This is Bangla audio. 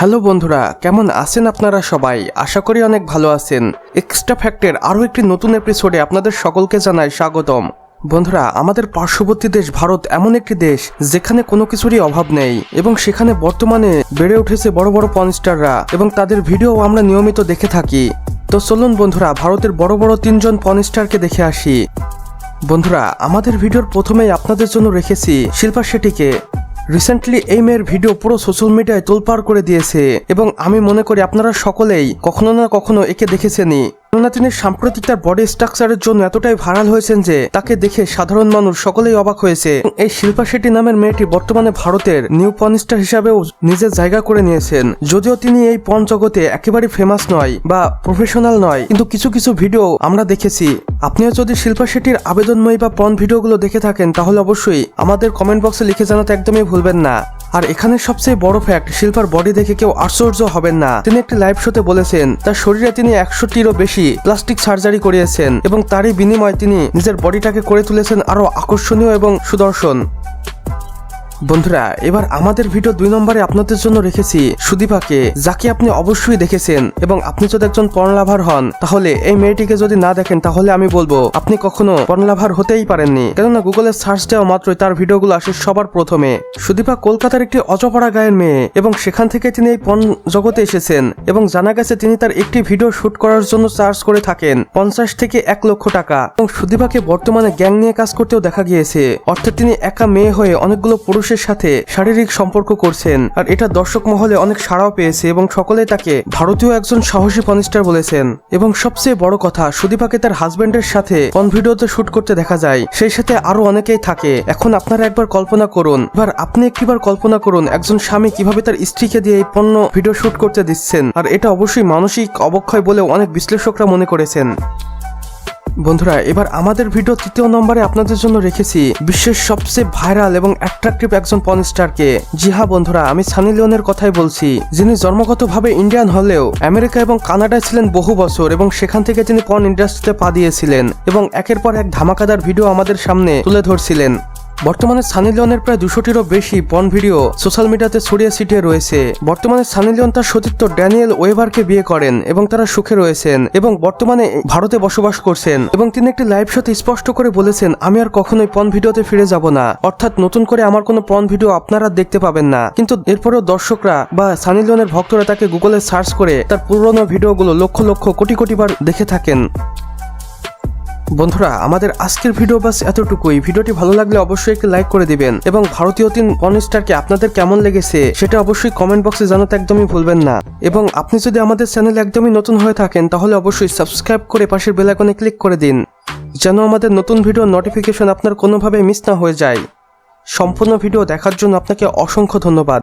হ্যালো বন্ধুরা, কেমন আছেন আপনারা সবাই? আশা করি অনেক ভালো আছেন। এক্সট্রা ফ্যাক্টের আরও একটি নতুন এপিসোডে আপনাদের সকলকে জানাই স্বাগতম। বন্ধুরা, আমাদের পার্শ্ববর্তী দেশ ভারত এমন একটি দেশ যেখানে কোনো কিছুরই অভাব নেই এবং সেখানে বর্তমানে বেড়ে উঠেছে বড় বড় পনস্টাররা এবং তাদের ভিডিও আমরা নিয়মিত দেখে থাকি। তো চলুন বন্ধুরা, ভারতের বড় বড় তিনজন পনস্টারকে দেখে আসি। বন্ধুরা, আমাদের ভিডিওর প্রথমেই আপনাদের জন্য রেখেছি শিল্পা শেট্টিকে রিসেন্টলি এই মেয়ের ভিডিও পুরো সোশ্যাল মিডিয়ায় তোলপাড় করে দিয়েছে। এবং আমি মনে করি আপনারা সকলেই কখনো না কখনো একে দেখেছেনই। কেননা তিনি সাম্প্রতিক তার বডি স্ট্রাকচারের জন্য এতটাই ভাইরাল হয়েছেন যে তাকে দেখে সাধারণ মানুষ সকলেই অবাক হয়েছে। এই শিল্পা শেট্টি নামের মেয়েটি বর্তমানে ভারতের নিউ পন স্টার হিসাবেও নিজের জায়গা করে নিয়েছেন। যদিও তিনি এই পন জগতে একেবারে ফেমাস নয় বা প্রফেশনাল নয়, কিন্তু কিছু কিছু ভিডিও আমরা দেখেছি। আপনিও যদি শিল্পা শেট্টির আবেদনময়ী বা পন ভিডিওগুলো দেখে থাকেন, তাহলে অবশ্যই আমাদের কমেন্ট বক্সে লিখে জানাতে একদমই ভুলবেন না। আর এখানে সবচেয়ে বড় ফ্যাক্ট শিল্পার বডি দেখে কেউ আশ্চর্য হবেন না। তিনি একটি লাইভ শোতে বলেছেন, তার শরীরে তিনি একশোটিরও বেশি প্লাস্টিক সার্জারি করিয়েছেন এবং তারই বিনিময়ে তিনি নিজের বডিটাকে করে তুলেছেন আরও আকর্ষণীয় এবং সুদর্শন। বন্ধুরা, এবার আমাদের ভিডিও দুই নম্বরে আপনাদের জন্য রেখেছি সুদীপাকে, যাকে আপনি অবশ্যই দেখেছেন এবং আপনি যদি একজন পর্নলাভার হন, তাহলে এই মেয়েটিকে যদি না দেখেন, তাহলে আমি বলব, আপনি কখনো পর্নলাভার হতেই পারেননি। কেননা গুগলে সার্চ দেওয়া মাত্রই তার ভিডিওগুলো আসে সবার প্রথমে। সুদীপা কলকাতার একটি অজপড়া গায়ের মেয়ে এবং সেখান থেকে তিনি এই পণ জগতে এসেছেন এবং জানা গেছে তিনি তার একটি ভিডিও শুট করার জন্য চার্জ করে থাকেন, পঞ্চাশ থেকে এক লক্ষ টাকা। এবং সুদীপাকে বর্তমানে গ্যাং নিয়ে কাজ করতেও দেখা গিয়েছে। অর্থাৎ তিনি একা মেয়ে হয়ে অনেকগুলো পুরুষের সাথে শারীরিক সম্পর্ক করছেন। আর এটা দর্শক মহলে অনেক সাড়াও পেয়েছে এবং সকলে তাকে ভারতীয় একজন সাহসী পনিস্টার বলেছেন। এবং সবচেয়ে বড় কথা, সুদীপাকে তার হাজবেন্ডের সাথে পন ভিডিওতে শুট করতে দেখা যায়। সেই সাথে আরও অনেকেই থাকে। এখন আপনারা একবার কল্পনা করুন। এবার আপনি একটিবার কল্পনা করুন, একজন স্বামী কীভাবে তার স্ত্রীকে দিয়ে এই পণ্য ভিডিও শুট করতে দিচ্ছেন। আর এটা অবশ্যই মানসিক অবক্ষয় বলেও অনেক বিশ্লেষকরা মনে করেছেন। বন্ধুরা, এবার আমাদের ভিডিও তৃতীয় নম্বরে আপনাদের জন্য রেখেছি বিশ্বের সবচেয়ে ভাইরাল এবং অ্যাট্রাকটিভ একজন পন স্টারকে জি হ্যাঁ বন্ধুরা, আমি সানি লিওনের কথাই বলছি। যিনি জন্মগতভাবে ইন্ডিয়ান হলেও আমেরিকা এবং কানাডায় ছিলেন বহু বছর এবং সেখান থেকে তিনি পন ইন্ডাস্ট্রিতে পা দিয়েছিলেন এবং একের পর এক ধামাকাদার ভিডিও আমাদের সামনে তুলে ধরছিলেন। বর্তমানে সানি লিওনের প্রায় দুশোটিরও বেশি পন ভিডিও সোশ্যাল মিডিয়াতে ছড়িয়ে ছিটিয়ে রয়েছে। বর্তমানে সানি লিওন তার সতীর্থ ড্যানিয়েল ওয়েভারকে বিয়ে করেন এবং তারা সুখে রয়েছেন এবং বর্তমানে ভারতে বসবাস করছেন এবং তিনি একটি লাইভ শোতে স্পষ্ট করে বলেছেন, আমি আর কখনোই পন ভিডিওতে ফিরে যাব না। অর্থাৎ নতুন করে আমার কোনো পন ভিডিও আপনারা দেখতে পাবেন না। কিন্তু এরপরেও দর্শকরা বা সানি লিওনের ভক্তরা তাকে গুগলে সার্চ করে তার পুরনো ভিডিওগুলো লক্ষ লক্ষ কোটি কোটি বার দেখে থাকেন। বন্ধুরা, আমাদের আজকের ভিডিও বাস এতটুকুই ভিডিওটি ভালো লাগলে অবশ্যই একটি লাইক করে দিবেন এবং ভারতীয় তিন পনস্টারকে আপনাদের কেমন লেগেছে সেটা অবশ্যই কমেন্ট বক্সে জানাতে একদমই ভুলবেন না। এবং আপনি যদি আমাদের চ্যানেল একদমই নতুন হয়ে থাকেন, তাহলে অবশ্যই সাবস্ক্রাইব করে পাশের বেল আইকনে ক্লিক করে দিন, যেন আমাদের নতুন ভিডিও নোটিফিকেশন আপনার কোনোভাবে মিস না হয়ে যায়। সম্পূর্ণ ভিডিও দেখার জন্য আপনাকে অসংখ্য ধন্যবাদ।